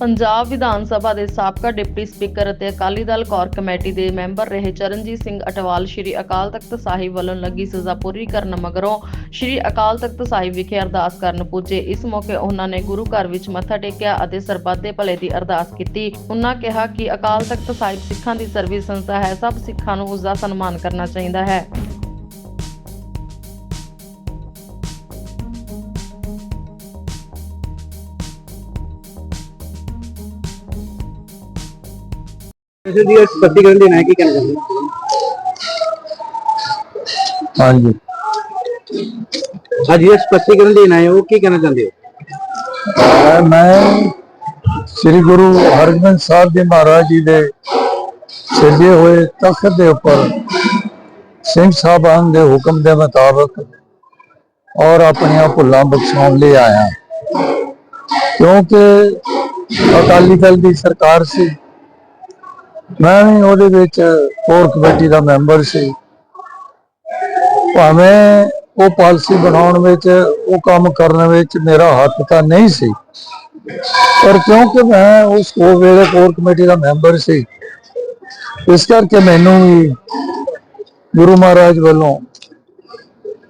ਪੰਜਾਬ ਵਿਧਾਨ ਸਭਾ ਦੇ ਸਾਬਕਾ deputy speaker ਅਤੇ ਅਕਾਲੀ ਦਲ ਕੋਰ ਕਮੇਟੀ ਦੇ ਮੈਂਬਰ ਰਹੇ ਚਰਨਜੀਤ ਸਿੰਘ ਅਟਵਾਲ ਸ਼੍ਰੀ ਅਕਾਲ ਤਖਤ ਸਾਹਿਬ ਵੱਲੋਂ ਲੱਗੀ ਸਜ਼ਾ ਪੂਰੀ ਕਰਨ ਮਗਰੋਂ ਸ਼੍ਰੀ ਅਕਾਲ ਤਖਤ ਸਾਹਿਬ ਵਿਖੇ ਅਰਦਾਸ ਕਰਨ ਪੁੱਜੇ। ਇਸ ਮੌਕੇ ਉਹਨਾਂ ਨੇ ਗੁਰੂ ਘਰ ਵਿੱਚ ਮੱਥਾ ਟੇਕਿਆ ਅਤੇ ਸਰਬੱਤ ਦੇ ਭਲੇ ਦੀ ਅਰਦਾਸ ਕੀਤੀ। ਉਹਨਾਂ ਕਿਹਾ ਕਿ ਅਕਾਲ ਤਖਤ ਸਾਹਿਬ ਸਿੱਖਾਂ ਦੀ ਸਰਵਿਸ ਸੰਸਥਾ ਹੈ। ਸਭ ਸਿੱਖਾਂ ਨੂੰ ਉਸ ਦਾ ਸਨਮਾਨ ਕਰਨਾ ਚਾਹੀਦਾ ਹੈ। ਕਿਸੇ ਦੀ ਸਪਸ਼ਟੀਕਰਨ ਦੇਣਾ ਹੈ ਕੀ ਕਹਿਣਾ ਚਾਹੁੰਦੇ ਹੋ? ਹਾਂਜੀ। ਹਾਂਜੀ ਇਹ ਸਪਸ਼ਟੀਕਰਨ ਦੇਣਾ ਹੈ ਉਹ ਕੀ ਕਹਿਣਾ ਚਾਹੁੰਦੇ ਹੋ? ਅਹ ਮੈਂ ਸ੍ਰੀ ਗੁਰੂ ਹਰਗੋਬਿੰਦ ਸਾਹਿਬ ਜੀ ਮਹਾਰਾਜ ਜੀ ਦੇ ਸਜੇ ਹੋਏ ਤਖਤ ਦੇ ਉੱਪਰ ਸਿੰਘ ਸਾਹਿਬਾਨ ਦੇ ਹੁਕਮ ਦੇ ਮੁਤਾਬਕ ਔਰ ਆਪਣੀਆਂ ਭੁੱਲਾਂ ਬਖਸ਼ਾਉਣ ਲਈ ਆਇਆ। ਕਿਉਂਕਿ ਅਕਾਲੀ ਦਲ ਦੀ ਸਰਕਾਰ ਸੀ ਮੈਂ ਵੀ ਉਹਦੇ ਵਿੱਚ ਕੋਰ ਕਮੇਟੀ ਦਾ ਮੈਂਬਰ ਸੀ। ਭਾਵੇਂ ਉਹ ਪਾਲਿਸੀ ਬਣਾਉਣ ਵਿੱਚ, ਉਹ ਕੰਮ ਕਰਨ ਵਿੱਚ ਮੇਰਾ ਹੱਥ ਤਾਂ ਨਹੀਂ ਸੀ। ਪਰ ਕਿਉਂਕਿ ਮੈਂ ਉਸ ਉਹ ਵੇਲੇ ਕੋਰ ਕਮੇਟੀ ਦਾ ਮੈਂਬਰ ਸੀ, ਇਸ ਕਰਕੇ ਮੈਨੂੰ ਵੀ ਗੁਰੂ ਮਹਾਰਾਜ ਵੱਲੋਂ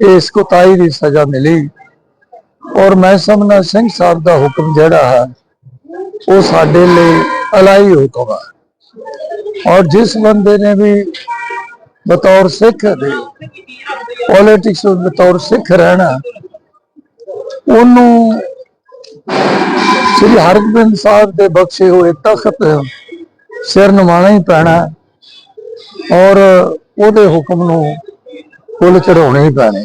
ਇਸ ਕੋਤਾਈ ਦੀ ਸਜ਼ਾ ਮਿਲੀ। ਔਰ ਮੈਂ ਸਮਝਣਾ, ਸਿੰਘ ਸਾਹਿਬ ਦਾ ਹੁਕਮ ਜਿਹੜਾ ਹੈ, ਉਹ ਸਾਡੇ ਲਈ ਅਲਾਈ ਹੁਕਮ ਹੈ। ਔਰ ਜਿਸ ਬੰਦੇ ਨੇ ਵੀ ਬਤੌਰ ਸਿੱਖ ਦੇ ਪੋਲਿਟਿਕਸ ਵਿੱਚ ਬਤੌਰ ਸਿੱਖ ਰਹਿਣਾ, ਉਹਨੂੰ ਸ੍ਰੀ ਹਰਗੋਬਿੰਦ ਸਾਹਿਬ ਦੇ ਬਖਸ਼ੇ ਹੋਏ ਤਖਤ ਸਿਰ ਨਿਵਾਉਣਾ ਹੀ ਪੈਣਾ ਔਰ ਉਹਦੇ ਹੁਕਮ ਨੂੰ ਫੁੱਲ ਚੜਾਉਣੇ ਹੀ ਪੈਣੇ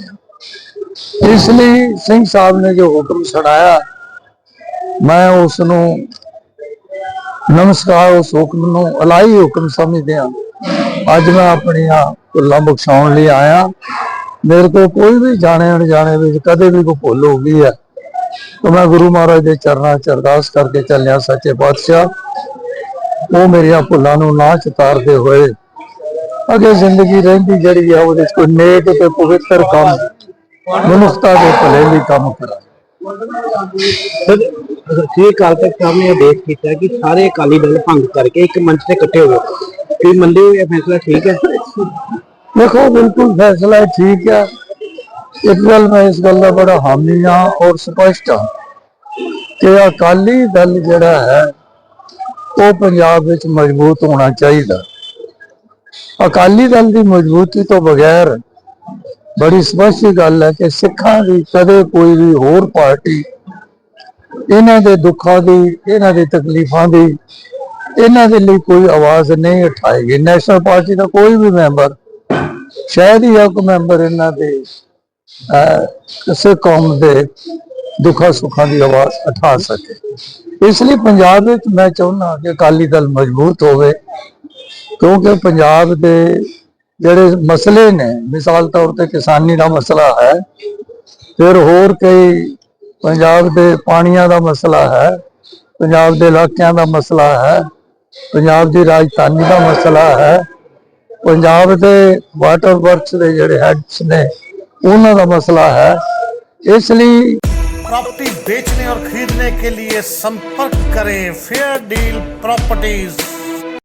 ਇਸ ਲਈ ਸਿੰਘ ਸਾਹਿਬ ਨੇ ਜੋ ਹੁਕਮ ਸੁਣਾਇਆ, ਮੈਂ ਉਸ ਨੂੰ ਨਮਸਕਾਰ, ਉਸ ਹੁਕਮ ਨੂੰ ਅਲਾਈ ਹੁਕਮ ਸਮਝਦੇ ਹਾਂ। ਅੱਜ ਮੈਂ ਆਪਣੀਆਂ ਭੁੱਲਾਂ ਬਖਸ਼ਾਉਣ ਲਈ ਆਇਆ। ਮੇਰੇ ਕੋਲ ਕੋਈ ਵੀ ਜਾਣੇ ਅਣਜਾਣੇ ਵਿੱਚ ਕਦੇ ਵੀ ਕੋਈ ਭੁੱਲ ਹੋ ਗਈ ਹੈ। ਤਾਂ ਮੈਂ ਗੁਰੂ ਮਹਾਰਾਜ ਦੇ ਚਰਨਾਂ 'ਚ ਅਰਦਾਸ ਕਰਕੇ ਚੱਲਿਆ ਸੱਚੇ ਪਾਤਸ਼ਾਹ। ਉਹ ਮੇਰੀਆਂ ਭੁੱਲਾਂ ਨੂੰ ਨਾ ਚਤਾਰਦੇ ਹੋਏ, ਅੱਗੇ ਜ਼ਿੰਦਗੀ ਰਹਿੰਦੀ ਜਿਹੜੀ ਆ, ਉਹਦੇ 'ਚ ਕੋਈ ਨੇਕ ਤੇ ਪਵਿੱਤਰ ਕੰਮ, ਮਨੁੱਖਤਾ ਦੇ ਭਲੇ ਲਈ ਕੰਮ ਕਰਾਂ। ਸਰ ਸ੍ਰੀ ਅਕਾਲ ਤਖਤ ਸਾਹਿਬ ਨੇ ਆਦੇਸ਼ ਕੀਤਾ ਕਿ ਸਾਰੇ ਅਕਾਲੀ ਦਲ ਭੰਗ ਕਰਕੇ ਇੱਕ ਮੰਚ ਤੇ ਇਕੱਠੇ ਹੋ ਕੀ ਮੰਨਦੇ ਹੋ ਇਹ ਫੈਸਲਾ ਠੀਕ ਹੈ? ਦੇਖੋ, ਬਿਲਕੁਲ ਫੈਸਲਾ ਠੀਕ ਹੈ। ਇੱਕ ਗੱਲ ਮੈਂ ਇਸ ਗੱਲ ਦਾ ਬੜਾ ਹਾਮੀ ਹਾਂ ਔਰ ਸਪਸ਼ਟ ਹਾਂ ਕਿ ਅਕਾਲੀ ਦਲ ਜਿਹੜਾ ਹੈ, ਉਹ ਪੰਜਾਬ ਵਿੱਚ ਮਜ਼ਬੂਤ ਹੋਣਾ ਚਾਹੀਦਾ। ਅਕਾਲੀ ਦਲ ਦੀ ਮਜ਼ਬੂਤੀ ਤੋਂ ਬਗੈਰ ਬੜੀ ਸਪਸ਼ਟ ਗੱਲ ਹੈ ਕਿ ਸਿੱਖਾਂ ਦੀ ਕਦੇ ਕੋਈ ਵੀ ਹੋਰ ਪਾਰਟੀ ਇਹਨਾਂ ਦੇ ਦੁੱਖਾਂ ਦੀ ਇਹਨਾਂ ਦੀ ਤਕਲੀਫਾਂ ਦੀ ਇਹਨਾਂ ਦੇ ਲਈ ਕੋਈ ਆਵਾਜ਼ ਨਹੀਂ ਉਠਾਏਗੀ। ਨੈਸ਼ਨਲ ਪਾਰਟੀ ਦਾ ਕੋਈ ਵੀ ਮੈਂਬਰ ਸ਼ਾਇਦ ਹੀ ਇੱਕ ਮੈਂਬਰ ਇਹਨਾਂ ਦੇ ਅਹ, ਕਿਸੇ ਕੌਮ ਦੇ ਦੁੱਖਾਂ ਸੁੱਖਾਂ ਦੀ ਆਵਾਜ਼ ਉਠਾ ਸਕੇ। ਇਸ ਲਈ ਪੰਜਾਬ ਵਿੱਚ ਮੈਂ ਚਾਹੁੰਦਾ ਕਿ ਅਕਾਲੀ ਦਲ ਮਜ਼ਬੂਤ ਹੋਵੇ ਕਿਉਂਕਿ ਪੰਜਾਬ ਦੇ ਜਿਹੜੇ ਮਸਲੇ ਨੇ ਮਿਸਾਲ ਤੌਰ ਤੇ ਕਿਸਾਨੀ ਦਾ ਮਸਲਾ ਹੈ ਫਿਰ ਹੋਰ ਕਈ ਪੰਜਾਬ ਦੇ ਪਾਣੀਆਂ ਦਾ ਮਸਲਾ ਹੈ ਪੰਜਾਬ ਦੇ ਇਲਾਕਿਆਂ ਦਾ ਮਸਲਾ ਹੈ ਪੰਜਾਬ ਦੀ ਰਾਜਧਾਨੀ ਦਾ ਮਸਲਾ ਹੈ ਪੰਜਾਬ ਦੇ ਵਾਟਰ ਵਰਕਸ ਦੇ ਜਿਹੜੇ ਹੈਡਸ ਨੇ ਉਹਨਾਂ ਦਾ ਮਸਲਾ ਹੈ ਇਸ ਲਈ प्रॉपर्टी बेचने और खरीदने के लिए संपर्क करें फेयर डील प्रॉपर्टीज